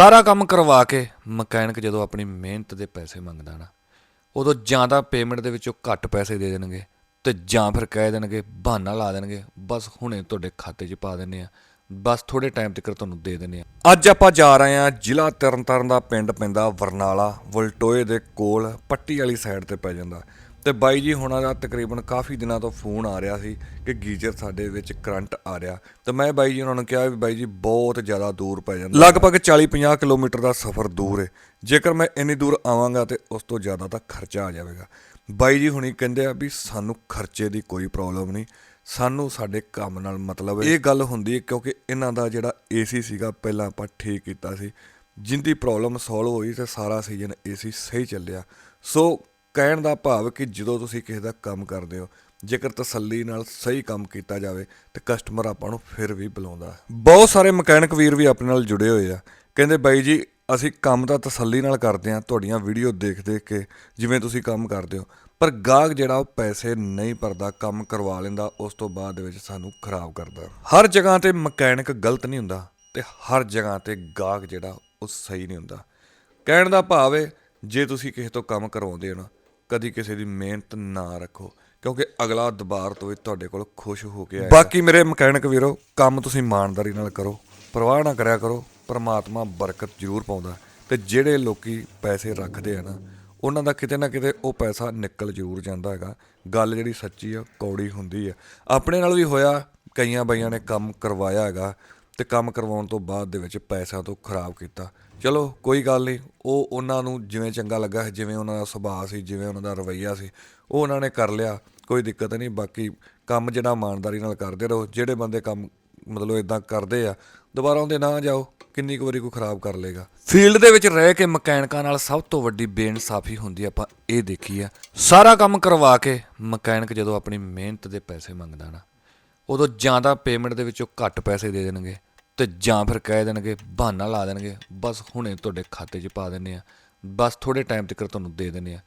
ਸਾਰਾ ਕੰਮ ਕਰਵਾ ਕੇ ਮਕੈਨਿਕ ਜਦੋਂ ਆਪਣੀ ਮਿਹਨਤ ਦੇ ਪੈਸੇ ਮੰਗਦਾ ਨਾ, ਉਦੋਂ ਜਾਂ ਤਾਂ ਪੇਮੈਂਟ ਦੇ ਵਿੱਚੋਂ ਘੱਟ ਪੈਸੇ ਦੇ ਦੇਣਗੇ ਤੇ ਜਾਂ ਫਿਰ ਕਹਿ ਦੇਣਗੇ ਬਹਾਨਾ ਲਾ ਦੇਣਗੇ, ਬਸ ਹੁਣੇ ਤੁਹਾਡੇ ਖਾਤੇ 'ਚ ਪਾ ਦਿੰਨੇ ਆ ਬਸ ਥੋੜੇ ਟਾਈਮ ਤੱਕ ਤੁਹਾਨੂੰ ਦੇ ਦਿੰਨੇ ਆ ਅੱਜ ਆਪਾਂ ਜਾ ਰਹੇ ਆ ਜ਼ਿਲ੍ਹਾ ਤਰਨਤਾਰਨ ਦਾ ਪਿੰਡ ਪੈਂਦਾ ਵਰਨਾਲਾ, ਵਲਟੋਏ ਦੇ ਕੋਲ ਪੱਟੀ ਵਾਲੀ ਸਾਈਡ ਤੇ ਪੈ ਜਾਂਦਾ। ਤੇ ਬਾਈ ਜੀ, ਹੁਣਾਂ ਦਾ ਤਕਰੀਬਨ ਕਾਫੀ ਦਿਨਾਂ ਤੋਂ ਫੋਨ ਆ ਰਿਹਾ ਸੀ ਕਿ ਗੀਜ਼ਰ ਸਾਡੇ ਵਿੱਚ ਕਰੰਟ ਆ ਰਿਹਾ। ਤੇ ਮੈਂ ਬਾਈ ਜੀ ਉਹਨਾਂ ਨੂੰ ਕਿਹਾ ਵੀ ਬਾਈ ਜੀ, ਬਹੁਤ ਜ਼ਿਆਦਾ ਦੂਰ ਪੈ ਜਾਂਦਾ। ਲਗਭਗ 40-50 ਕਿਲੋਮੀਟਰ ਦਾ ਸਫ਼ਰ ਦੂਰ ਹੈ ਜੇਕਰ ਮੈਂ ਇੰਨੀ ਦੂਰ ਆਵਾਂਗਾ ਤੇ ਉਸ ਤੋਂ ਜ਼ਿਆਦਾ ਤਾਂ ਖਰਚਾ ਆ ਜਾਵੇਗਾ। ਬਾਈ ਜੀ ਹੁਣੀ ਕਹਿੰਦੇ ਆ ਵੀ ਸਾਨੂੰ ਖਰਚੇ ਦੀ ਕੋਈ ਪ੍ਰੋਬਲਮ ਨਹੀਂ। ਸਾਨੂੰ ਸਾਡੇ ਕੰਮ ਨਾਲ ਮਤਲਬ ਇਹ ਗੱਲ ਹੁੰਦੀ ਹੈ ਕਿਉਂਕਿ ਇਹਨਾਂ ਦਾ ਜਿਹੜਾ ਏਸੀ ਸੀਗਾ, ਪਹਿਲਾਂ ਆਪਾਂ ਠੀਕ ਕੀਤਾ ਸੀ। ਜਿੰਦੀ ਪ੍ਰੋਬਲਮ ਸੋਲਵ ਹੋਈ ਤੇ ਸਾਰਾ ਸੀਜ਼ਨ ਏਸੀ ਸਹੀ ਚੱਲਿਆ। ਸੋ ਕਹਿਣ ਦਾ ਭਾਵ ਕਿ ਜਦੋਂ ਤੁਸੀਂ ਕਿਸੇ ਦਾ ਕੰਮ ਕਰਦੇ ਹੋ, ਜੇਕਰ ਤਸੱਲੀ ਨਾਲ ਸਹੀ ਕੰਮ ਕੀਤਾ ਜਾਵੇ, ਤੇ ਕਸਟਮਰ ਆਪਾਂ ਨੂੰ ਫਿਰ ਵੀ ਬੁਲਾਉਂਦਾ। ਬਹੁਤ ਸਾਰੇ ਮਕੈਨਿਕ ਵੀਰ ਵੀ ਆਪਣੇ ਨਾਲ ਜੁੜੇ ਹੋਏ ਆ। ਕਹਿੰਦੇ, ਬਾਈ ਜੀ, ਅਸੀਂ ਕੰਮ ਤਾਂ ਤਸੱਲੀ ਨਾਲ ਕਰਦੇ ਆ ਤੁਹਾਡੀਆਂ ਵੀਡੀਓ ਦੇਖ ਦੇਖ ਕੇ ਜਿਵੇਂ ਤੁਸੀਂ ਕੰਮ ਕਰਦੇ ਹੋ, ਪਰ ਗਾਹਕ ਜਿਹੜਾ ਉਹ ਪੈਸੇ ਨਹੀਂ ਭਰਦਾ, ਕੰਮ ਕਰਵਾ ਲੈਂਦਾ, ਉਸ ਤੋਂ ਬਾਅਦ ਦੇ ਵਿੱਚ ਸਾਨੂੰ ਖਰਾਬ ਕਰਦਾ। ਹਰ ਜਗ੍ਹਾ ਤੇ ਮਕੈਨਿਕ ਗਲਤ ਨਹੀਂ ਹੁੰਦਾ ਤੇ ਹਰ ਜਗ੍ਹਾ ਤੇ ਗਾਹਕ ਜਿਹੜਾ ਉਹ ਸਹੀ ਨਹੀਂ ਹੁੰਦਾ। ਕਹਿਣ ਦਾ ਭਾਵ ਹੈ ਜੇ ਤੁਸੀਂ ਕਿਸੇ ਤੋਂ ਕੰਮ ਕਰਵਾਉਂਦੇ ਹੋ ਨਾ ਕਦੀ ਕਿਸੇ ਦੀ ਮਿਹਨਤ ਨਾ ਰੱਖੋ, ਕਿਉਂਕਿ ਅਗਲਾ ਦੁਬਾਰ ਤੋਂ ਵੀ ਤੁਹਾਡੇ ਕੋਲ ਖੁਸ਼ ਹੋ ਕੇ ਆਏਗਾ। ਬਾਕੀ ਮੇਰੇ ਮਕੈਨਿਕ ਵੀਰੋ, ਕੰਮ ਤੁਸੀਂ ਇਮਾਨਦਾਰੀ ਨਾਲ ਕਰੋ, ਪਰਵਾਹ ਨਾ ਕਰਿਆ ਕਰੋ, ਪਰਮਾਤਮਾ ਬਰਕਤ ਜ਼ਰੂਰ ਪਾਉਂਦਾ ਤੇ ਜਿਹੜੇ ਲੋਕੀ ਪੈਸੇ ਰੱਖਦੇ ਆ ਨਾ, ਉਹਨਾਂ ਦਾ ਕਿਤੇ ਨਾ ਕਿਤੇ ਉਹ ਪੈਸਾ ਨਿਕਲ ਜ਼ਰੂਰ ਜਾਂਦਾ ਹੈਗਾ। ਗੱਲ ਜਿਹੜੀ ਸੱਚੀ ਆ, ਕੌੜੀ ਹੁੰਦੀ ਆ। ਆਪਣੇ ਨਾਲ ਵੀ ਹੋਇਆ, ਕਈਆਂ ਬਈਆਂ ਨੇ ਕੰਮ ਕਰਵਾਇਆ ਹੈਗਾ। ਤੇ ਕੰਮ ਕਰਵਾਉਣ ਤੋਂ ਬਾਅਦ ਦੇ ਵਿੱਚ ਪੈਸਿਆਂ ਤੋਂ ਖਰਾਬ ਕੀਤਾ। ਚਲੋ, ਕੋਈ ਗੱਲ ਨਹੀਂ। ਉਹ ਉਹਨਾਂ ਨੂੰ ਜਿਵੇਂ ਚੰਗਾ ਲੱਗਾ ਜਿਵੇਂ ਉਹਨਾਂ ਦਾ ਸੁਭਾਅ ਸੀ, ਜਿਵੇਂ ਉਹਨਾਂ ਦਾ ਰਵੱਈਆ ਸੀ, ਉਹ ਉਹਨਾਂ ਨੇ ਕਰ ਲਿਆ। ਕੋਈ ਦਿੱਕਤ ਨਹੀਂ, ਬਾਕੀ ਕੰਮ ਜਿਹੜਾ ਇਮਾਨਦਾਰੀ ਨਾਲ ਕਰਦੇ ਰਹੋ। ਜਿਹੜੇ ਬੰਦੇ ਕੰਮ ਮਤਲਬ ਇਦਾਂ ਕਰਦੇ ਆ, ਦੁਬਾਰਾ ਉਹਦੇ ਨਾ ਜਾਓ, ਕਿੰਨੀ ਕੁ ਵਾਰੀ ਕੋਈ ਖਰਾਬ ਕਰ ਲੇਗਾ ਫੀਲਡ ਦੇ ਵਿੱਚ ਰਹਿ ਕੇ ਮਕੈਨਿਕਾਂ ਨਾਲ ਸਭ ਤੋਂ ਵੱਡੀ ਬੇਇਨਸਾਫੀ ਹੁੰਦੀ ਆਪਾਂ ਇਹ ਦੇਖੀ ਆ ਸਾਰਾ ਕੰਮ ਕਰਵਾ ਕੇ ਮਕੈਨਿਕ ਜਦੋਂ ਆਪਣੀ ਮਿਹਨਤ ਦੇ ਪੈਸੇ ਮੰਗਦਾ ਨਾ, ਉਦੋਂ ਜਾਂ ਤਾਂ ਪੇਮੈਂਟ ਦੇ ਵਿੱਚੋਂ ਘੱਟ ਪੈਸੇ ਦੇ ਦੇਣਗੇ। ਤੇ ਜਾਂ ਫਿਰ ਕਹਿ ਦੇਣਗੇ, ਬਹਾਨਾ ਲਾ ਦੇਣਗੇ, ਬਸ ਹੁਣੇ ਤੁਹਾਡੇ ਖਾਤੇ 'ਚ ਪਾ ਦਿੰਨੇ ਆ ਬਸ ਥੋੜੇ ਟਾਈਮ ਤੱਕ ਤੁਹਾਨੂੰ ਦੇ ਦਿੰਨੇ ਆ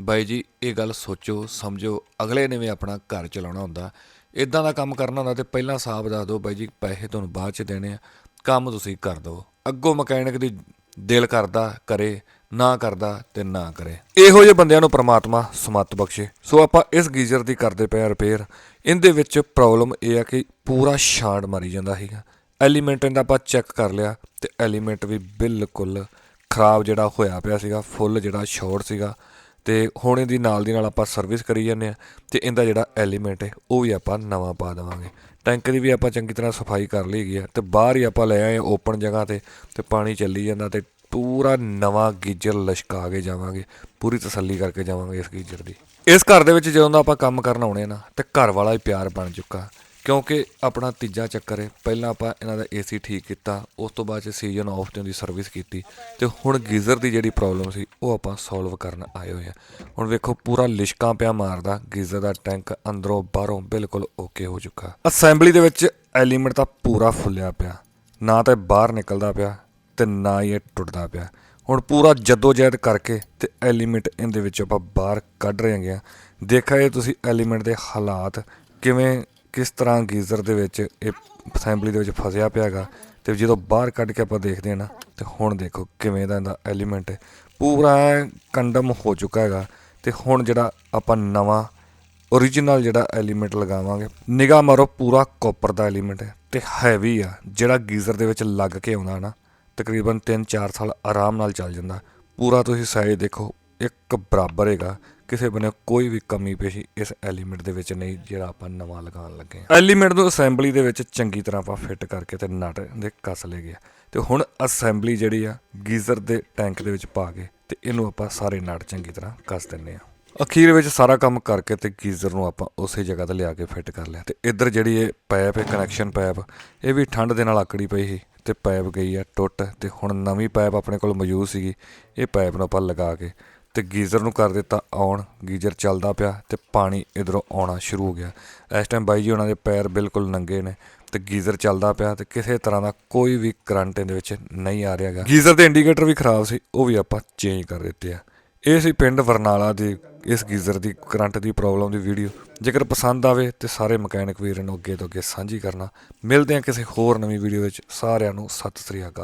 ਬਾਈ ਜੀ, ਇਹ ਗੱਲ ਸੋਚੋ, ਸਮਝੋ, ਅਗਲੇ ਨੇ ਵੀ ਆਪਣਾ ਘਰ ਚਲਾਉਣਾ ਹੁੰਦਾ। ਇਦਾਂ ਦਾ ਕੰਮ ਕਰਨਾ ਹੁੰਦਾ ਤੇ ਪਹਿਲਾਂ ਸਾਫ਼ ਦੱਸ ਦਿਓ ਬਾਈ ਜੀ, ਪੈਸੇ ਤੁਹਾਨੂੰ ਬਾਅਦ 'ਚ ਦੇਣੇ ਆ। ਕੰਮ ਤੁਸੀਂ ਕਰ ਦਿਓ। ਅੱਗੋਂ ਮਕੈਨਿਕ ਦੀ ਦਿਲ ਕਰਦਾ ਕਰੇ, ਨਾ ਕਰਦਾ ਤੇ ਨਾ ਕਰੇ। ਇਹੋ ਜਿਹੇ ਬੰਦਿਆਂ ਨੂੰ ਪ੍ਰਮਾਤਮਾ ਸਮੱਤ ਬਖਸ਼ੇ। ਸੋ ਆਪਾਂ ਇਸ ਗੀਜ਼ਰ ਦੀ ਕਰਦੇ ਪਏ ਰਿਪੇਅਰ ਇਹਦੇ ਵਿੱਚ ਪ੍ਰੋਬਲਮ ਇਹ ਆ ਕਿ ਪੂਰਾ ਛਾਂਡ ਮਾਰੀ ਜਾਂਦਾ ਸੀਗਾ। ਐਲੀਮੈਂਟ ਇਹਦਾ ਆਪਾਂ ਚੈੱਕ ਕਰ ਲਿਆ ਤੇ ਐਲੀਮੈਂਟ ਵੀ ਬਿਲਕੁਲ ਖਰਾਬ ਜਿਹੜਾ ਹੋਇਆ ਪਿਆ ਸੀਗਾ ਫੁੱਲ ਜਿਹੜਾ ਸ਼ਾਰਟ ਸੀਗਾ ਤੇ ਹੁਣ ਇਹਦੀ ਨਾਲ ਦੀ ਨਾਲ ਆਪਾਂ ਸਰਵਿਸ ਕਰੀ ਜਾਂਦੇ ਆ ਤੇ ਇਹਦਾ ਜਿਹੜਾ ਐਲੀਮੈਂਟ ਹੈ, ਉਹ ਵੀ ਆਪਾਂ ਨਵਾਂ ਪਾ ਦੇਵਾਂਗੇ। ਟੈਂਕ ਦੀ ਵੀ ਆਪਾਂ ਚੰਗੀ ਤਰ੍ਹਾਂ ਸਫ਼ਾਈ ਕਰ ਲਈ ਗਈ ਆ ਤੇ ਬਾਹਰ ਹੀ ਆਪਾਂ ਲੈ ਆਏ ਓਪਨ ਜਗ੍ਹਾ ਤੇ ਤੇ ਪਾਣੀ ਚੱਲੀ ਜਾਂਦਾ ਤੇ ਪੂਰਾ ਨਵਾਂ ਗੀਜ਼ਰ ਲਸ਼ਕਾ ਕੇ ਜਾਵਾਂਗੇ, ਪੂਰੀ ਤਸੱਲੀ ਕਰਕੇ ਜਾਵਾਂਗੇ ਇਸ ਗੀਜ਼ਰ ਦੀ। ਇਸ ਘਰ ਦੇ ਵਿੱਚ ਜਦੋਂ ਦਾ ਆਪਾਂ ਕੰਮ ਕਰਨ ਆਉਣੇ ਨਾ, ਤੇ ਘਰ ਵਾਲਾ ਹੀ ਪਿਆਰ ਬਣ ਚੁੱਕਾ। ਕਿਉਂਕਿ ਆਪਣਾ ਤੀਜਾ ਚੱਕਰ ਹੈ, ਪਹਿਲਾਂ ਆਪਾਂ ਇਹਨਾਂ ਦਾ ਏਸੀ ਠੀਕ ਕੀਤਾ, ਉਸ ਤੋਂ ਬਾਅਦ ਚ ਸੀਜ਼ਨ ਆਫ ਤੇ ਉਹਦੀ ਸਰਵਿਸ ਕੀਤੀ ਤੇ ਹੁਣ ਗੀਜ਼ਰ ਦੀ ਜਿਹੜੀ ਪ੍ਰੋਬਲਮ ਸੀ, ਉਹ ਆਪਾਂ ਸੋਲਵ ਕਰਨ ਆਏ ਹੋਏ ਆ ਹੁਣ ਵੇਖੋ, ਪੂਰਾ ਲਿਸ਼ਕਾਂ ਪਿਆ ਮਾਰਦਾ, ਗੀਜ਼ਰ ਦਾ ਟੈਂਕ ਅੰਦਰੋਂ ਬਾਹਰੋਂ ਬਿਲਕੁਲ ਓਕੇ ਹੋ ਚੁੱਕਾ। ਅਸੈਂਬਲੀ ਦੇ ਵਿੱਚ ਐਲੀਮੈਂਟ ਤਾਂ ਪੂਰਾ ਫੁੱਲਿਆ ਪਿਆ, ਨਾ ਤਾਂ ਇਹ ਬਾਹਰ ਨਿਕਲਦਾ ਪਿਆ ਤੇ ਨਾ ਹੀ ਇਹ ਟੁੱਟਦਾ ਪਿਆ। ਹੁਣ ਪੂਰਾ ਜਦੋਜਹਿਦ ਕਰਕੇ ਤੇ ਐਲੀਮੈਂਟ ਇਹਦੇ ਵਿੱਚ ਆਪਾਂ ਬਾਹਰ ਕੱਢ ਰਹੇ ਹੈਗੇ ਆ ਦੇਖਿਆ ਇਹ ਤੁਸੀਂ ਐਲੀਮੈਂਟ ਦੇ ਹਾਲਾਤ ਕਿਵੇਂ ਕਿਸ ਤਰ੍ਹਾਂ ਗੀਜ਼ਰ ਦੇ ਵਿੱਚ ਇਹ ਅਸੈਂਬਲੀ ਦੇ ਵਿੱਚ ਫਸਿਆ ਪਿਆ ਹੈਗਾ ਤੇ ਜਦੋਂ ਬਾਹਰ ਕੱਢ ਕੇ ਆਪਾਂ ਦੇਖਦੇ ਹਾਂ ਨਾ, ਤੇ ਹੁਣ ਦੇਖੋ ਕਿਵੇਂ ਦਾ ਇਹਦਾ ਐਲੀਮੈਂਟ ਹੈ। ਪੂਰਾ ਕੰਡਮ ਹੋ ਚੁੱਕਾ ਹੈਗਾ ਤੇ ਹੁਣ ਜਿਹੜਾ ਆਪਾਂ ਨਵਾਂ ਓਰੀਜਨਲ ਜਿਹੜਾ ਐਲੀਮੈਂਟ ਲਗਾਵਾਂਗੇ, ਨਿਗਾਹ ਮਾਰੋ ਪੂਰਾ ਕਾਪਰ ਦਾ ਐਲੀਮੈਂਟ ਹੈ ਤੇ ਹੈਵੀ ਆ, ਜਿਹੜਾ ਗੀਜ਼ਰ ਦੇ ਵਿੱਚ ਲੱਗ ਕੇ ਆਉਂਦਾ ਨਾ, ਤਕਰੀਬਨ 3-4 ਸਾਲ ਆਰਾਮ ਨਾਲ ਚੱਲ ਜਾਂਦਾ। ਪੂਰਾ ਤੁਸੀਂ ਸਾਈਜ਼ ਦੇਖੋ, ਇੱਕ ਬਰਾਬਰ ਹੈਗਾ। ਕਿਸੇ ਬਨੇ ਕੋਈ ਵੀ ਕਮੀ ਪੇਸ਼ੀ ਇਸ ਐਲੀਮੈਂਟ ਦੇ ਵਿੱਚ ਨਹੀਂ ਜਿਹੜਾ ਆਪਾਂ ਨਵਾਂ ਲਗਾਉਣ ਲੱਗੇ ਹਾਂ। ਐਲੀਮੈਂਟ ਨੂੰ ਅਸੈਂਬਲੀ ਦੇ ਵਿੱਚ ਚੰਗੀ ਤਰ੍ਹਾਂ ਆਪਾਂ ਫਿੱਟ ਕਰਕੇ ਤੇ ਨਟ ਦੇ ਕੱਸ ਲਏ ਗਿਆ ਤੇ ਹੁਣ ਅਸੈਂਬਲੀ ਜਿਹੜੀ ਆ, ਗੀਜ਼ਰ ਦੇ ਟੈਂਕ ਦੇ ਵਿੱਚ ਪਾ ਕੇ ਤੇ ਇਹਨੂੰ ਆਪਾਂ ਸਾਰੇ ਨਟ ਚੰਗੀ ਤਰ੍ਹਾਂ ਕੱਸ ਦਿੰਨੇ ਆ ਅਖੀਰ ਵਿੱਚ ਸਾਰਾ ਕੰਮ ਕਰਕੇ ਤੇ ਗੀਜ਼ਰ ਨੂੰ ਆਪਾਂ ਉਸੇ ਜਗ੍ਹਾ ਤੇ ਲਿਆ ਕੇ ਫਿੱਟ ਕਰ ਲਿਆ। ਤੇ ਇੱਧਰ ਜਿਹੜੀ ਇਹ ਪਾਈਪ ਹੈ ਕਨੈਕਸ਼ਨ ਪਾਈਪ ਇਹ ਵੀ ਠੰਡ ਦੇ ਨਾਲ ਆਕੜੀ ਪਈ ਸੀ ਤੇ ਪਾਈਪ ਗਈ ਆ ਟੁੱਟ ਤੇ ਹੁਣ ਨਵੀਂ ਪਾਈਪ ਆਪਣੇ ਕੋਲ ਮੌਜੂਦ ਸੀਗੀ। ਇਹ ਪਾਈਪ ਨੂੰ ਆਪਾਂ ਲਗਾ ਕੇ ਤੇ ਗੀਜ਼ਰ ਨੂੰ ਕਰ ਦਿੱਤਾ ਆਨ ਗੀਜ਼ਰ ਚੱਲਦਾ ਪਿਆ ਤੇ ਪਾਣੀ ਇਧਰੋਂ ਆਉਣਾ ਸ਼ੁਰੂ ਹੋ ਗਿਆ। ਇਸ ਟਾਈਮ ਬਾਈ ਜੀ ਉਹਨਾਂ ਦੇ ਪੈਰ ਬਿਲਕੁਲ ਨੰਗੇ ਨੇ ਤੇ ਗੀਜ਼ਰ ਚੱਲਦਾ ਪਿਆ ਤੇ ਕਿਸੇ ਤਰ੍ਹਾਂ ਦਾ ਕੋਈ ਵੀ ਕਰੰਟ ਇਹਦੇ ਵਿੱਚ ਨਹੀਂ ਆ ਰਿਹਾਗਾ ਗੀਜ਼ਰ ਦੇ ਇੰਡੀਕੇਟਰ ਵੀ ਖਰਾਬ ਸੀ, ਉਹ ਵੀ ਆਪਾਂ ਚੇਂਜ ਕਰ ਦਿੱਤੇ ਆ। ਇਹ ਸੀ ਪਿੰਡ ਵਰਨਾਲਾ ਦੇ ਇਸ ਗੀਜ਼ਰ ਦੀ ਕਰੰਟ ਦੀ ਪ੍ਰੋਬਲਮ ਦੀ ਵੀਡੀਓ ਜੇਕਰ ਪਸੰਦ ਆਵੇ ਤੇ ਸਾਰੇ ਮਕੈਨਿਕ ਵੀਰਾਂ ਨੂੰ ਅੱਗੇ ਤੋਂ ਅੱਗੇ ਸਾਂਝੀ ਕਰਨਾ। ਮਿਲਦੇ ਹਾਂ ਕਿਸੇ ਹੋਰ ਨਵੀਂ ਵੀਡੀਓ ਵਿੱਚ। ਸਾਰਿਆਂ ਨੂੰ ਸਤਿ ਸ੍ਰੀ ਅਕਾਲ।